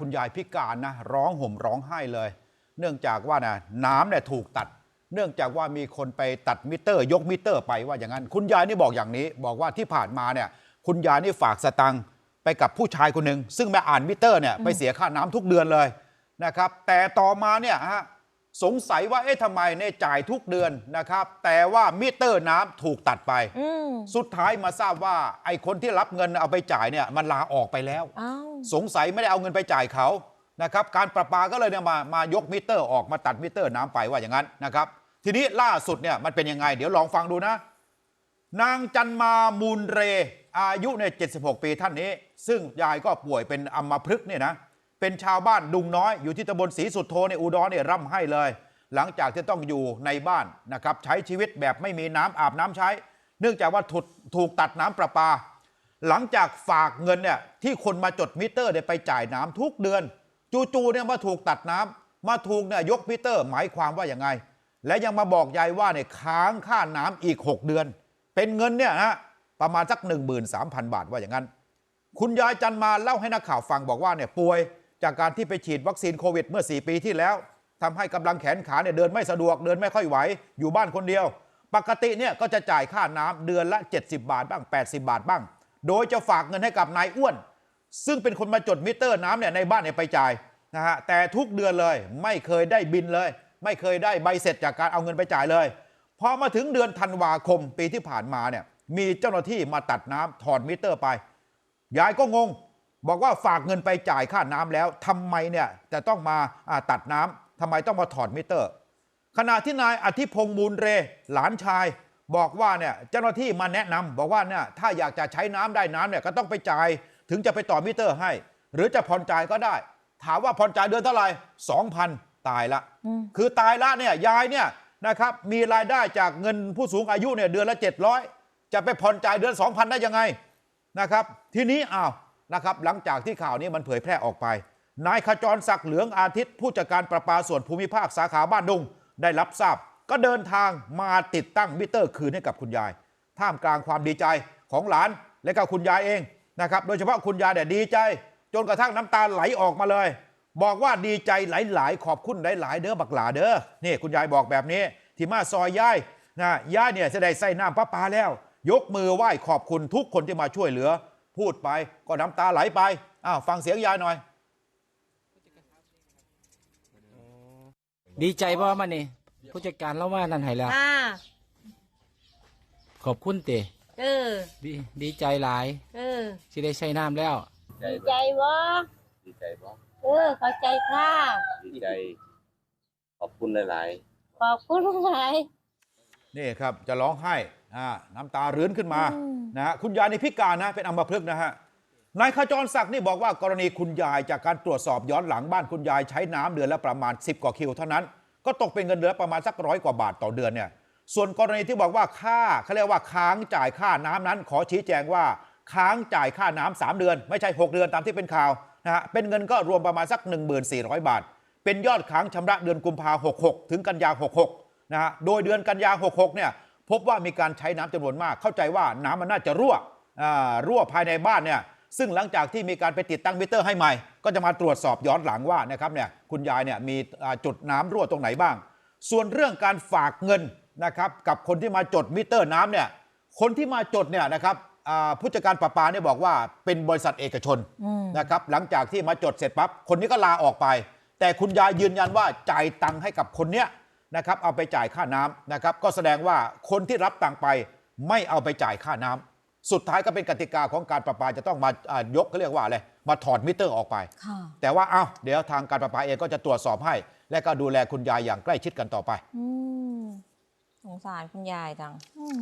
คุณยายพิการนะร้องห่มร้องไห้เลย เนื่องจากว่านะน้ำเนี่ยถูกตัด เนื่องจากว่ามีคนไปตัดมิเตอร์ ยกมิเตอร์ไปว่าอย่างนั้น คุณยายนี่บอกอย่างนี้ บอกว่าที่ผ่านมาเนี่ยคุณยายนี่ฝากสตังค์ไปกับผู้ชายคนหนึ่งซึ่งไม่อ่านมิเตอร์เนี่ยไปเสียค่าน้ำทุกเดือนเลยนะครับแต่ต่อมาเนี่ยฮะ สงสัยว่าเอ๊ะทำไมเนี่ยจ่ายทุกเดือนนะครับ แต่ว่ามิเตอร์น้ำถูกตัดไป อืมสุดท้ายมาทราบว่าไอ้คนที่รับเงินเอาไปจ่ายเนี่ยมันลาออกไปแล้ว อ้าวสงสัยไม่ได้เอาเงินไปจ่ายเขานะครับ การประปาก็เลยเนี่ยมามายกมิเตอร์ออกมาตัดมิเตอร์น้ำไปว่าอย่างนั้นนะครับ ทีนี้ล่าสุดเนี่ยมันเป็นยังไง เดี๋ยวลองฟังดูนะ นางจันมามูลเร อายุเนี่ย76 ปีท่านนี้ ซึ่งยายก็ป่วยเป็นอัมพฤกษ์เนี่ยนะ เป็นชาวบ้านดุงน้อยอยู่ที่ตำบลศรีสุดโทในอุดรเนี่ยร่ำให้เลย หลังจากที่ต้องอยู่ในบ้านนะครับใช้ชีวิตแบบไม่มีน้ำอาบน้ำใช้ เนื่องจากว่าถูกถูกตัดน้ำประปา หลังจากฝากเงินเนี่ยที่คนมาจดมิเตอร์เนี่ยไปจ่ายน้ำทุกเดือน จู่ๆเนี่ยมาถูกตัดน้ำมาถูกเนี่ยยกมิเตอร์ หมายความว่าอย่างไง และยังมาบอกยายว่าเนี่ยค้างค่าน้ำอีก 6 เดือน เป็นเงินเนี่ยนะประมาณสัก 13,000 บาทว่าอย่างนั้น คุณยายจันมาเล่าให้นักข่าวฟังบอกว่าเนี่ยป่วย จากการที่ไปฉีดวัคซีนโควิดเมื่อ 4 ปีที่แล้วทำให้กำลังแขนขาเนี่ยเดินไม่สะดวกเดินไม่ค่อยไหว อยู่บ้านคนเดียว ปกติเนี่ยก็จะจ่ายค่าน้ำเดือนละ 70 บาทบ้าง 80 บาทบ้าง โดยจะฝากเงินให้กับนายอ้วน ซึ่งเป็นคนมาจดมิเตอร์น้ำเนี่ยในบ้านเนี่ยไปจ่ายนะฮะแต่ทุกเดือนเลยไม่เคยได้บินเลย ไม่เคยได้ใบเสร็จจากการเอาเงินไปจ่ายเลยพอมาถึงเดือนธันวาคมปีที่ผ่านมาเนี่ยมีเจ้าหน้าที่มาตัดน้ำถอดมิเตอร์ไปยายก็งง บอกว่าฝากเงินไปจ่ายค่าน้ำแล้วทำไมเนี่ยจะต้องมาอ่าตัดน้ำทำไมต้องมาถอดมิเตอร์ ขณะที่นายอธิพงษ์มูลเร หลานชาย บอกว่าเนี่ยเจ้าหน้าที่มาแนะนำบอกว่าเนี่ยถ้าอยากจะใช้น้ำได้น้ำเนี่ยก็ต้องไปจ่ายถึงจะไปต่อมิเตอร์ให้ หรือจะผ่อนจ่ายก็ได้ ถามว่าผ่อนจ่ายเดือนเท่าไหร่2,000ตายละ คือตายละเนี่ยยายเนี่ยนะครับมีรายได้จากเงินผู้สูงอายุเนี่ยเดือนละ 700 จะไปผ่อนจ่ายเดือน 2,000 ได้ยังไงนะครับ ทีนี้อ้าว นะครับหลังจากที่ข่าวนี้มันเผยแพร่ออกไป นายขจรศักดิ์เหลืองอาทิตย์ ผู้จัดการประปาส่วนภูมิภาคสาขาบ้านดุง ได้รับทราบ ก็เดินทางมาติดตั้งมิเตอร์คืนให้กับคุณยาย ท่ามกลางความดีใจของหลานและก็คุณยายเองนะครับโดยเฉพาะคุณยายเนี่ยดีใจ จนกระทั่งน้ำตาไหลออกมาเลย บอกว่าดีใจหลาย ๆ ขอบคุณหลาย ๆ เด้อบักหลาเด้อนี่คุณยายบอกแบบนี้ ที่มาซอยยายนะยายเนี่ยจะได้ใส่น้ำประปาแล้ว ยกมือไหว้ขอบคุณทุกคนที่มาช่วยเหลือ พูดไปก็น้ำตาไหลไปอ้าวฟังเสียงยายหน่อย ดีใจบ่มันนี่ผู้จัดการเล่าว่านั่นให้แล้ว อ่า ขอบคุณเตเออ ดีดีใจหลายเออ สิได้ใช้น้ำแล้วใจดีใจวะดีใจบ่เออเข้าใจค่ะ ดีใจ ขอบคุณหลายขอบคุณหลายนี่ครับจะร้องไห้อ่า น้ำตารื้นขึ้นมาอืมนะฮะคุณยายนี่พิการนะเป็นอัมพฤกษ์นะฮะนายขจรศักดิ์นี่บอกว่ากรณีคุณยายจากการตรวจสอบย้อนหลังบ้านคุณยายใช้น้ำเดือนละประมาณ 10 กว่าคิวเท่านั้น ก็ตกเป็นเงินเดือนละประมาณสักร้อยกว่าบาทต่อเดือนเนี่ยส่วนกรณีที่บอกว่าค่าเขาเรียกว่าค้างจ่ายค่าน้ำนั้น ขอชี้แจงว่าค้างจ่ายค่าน้ำสามเดือน ไม่ใช่ 6 เดือนตามที่เป็นข่าวนะฮะเป็นเงินก็รวมประมาณสัก 1400 บาท เป็นยอดค้างชำระเดือนกุมภา66 ถึงกันยา 66นะฮะโดยเดือนกันยา 66เนี่ย พบว่ามีการใช้น้ำจำนวนมาก เข้าใจว่าน้ำมันน่าจะรั่วอ่ารั่วภายในบ้านเนี่ยซึ่งหลังจากที่มีการไปติดตั้งมิเตอร์ให้ใหม่ ก็จะมาตรวจสอบย้อนหลังว่านะครับเนี่ยคุณยายเนี่ยมีอ่าจุดน้ำรั่วตรงไหนบ้าง ส่วนเรื่องการฝากเงินนะครับกับคนที่มาจดมิเตอร์น้ำเนี่ยคนที่มาจดเนี่ยนะครับอ่าผู้จัดการประปาเนี่ยบอกว่าเป็นบริษัทเอกชนอืมนะครับหลังจากที่มาจดเสร็จปั๊บคนนี้ก็ลาออกไป แต่คุณยายยืนยันว่าจ่ายตังค์ให้กับคนเนี้ย นะครับเอาไปจ่ายค่าน้ำนะครับก็แสดงว่าคนที่รับตังค์ไปไม่เอาไปจ่ายค่าน้ำสุดท้ายก็เป็นกติกาของการประปาจะต้องมาอ่ายกเขาเรียกว่าอะไรมาถอดมิเตอร์ออกไปค่ะแต่ว่าเอาเดี๋ยวทางการประปาเองก็จะตรวจสอบให้ และก็ดูแลคุณยายอย่างใกล้ชิดกันต่อไปอืมสงสารคุณยายจังอืม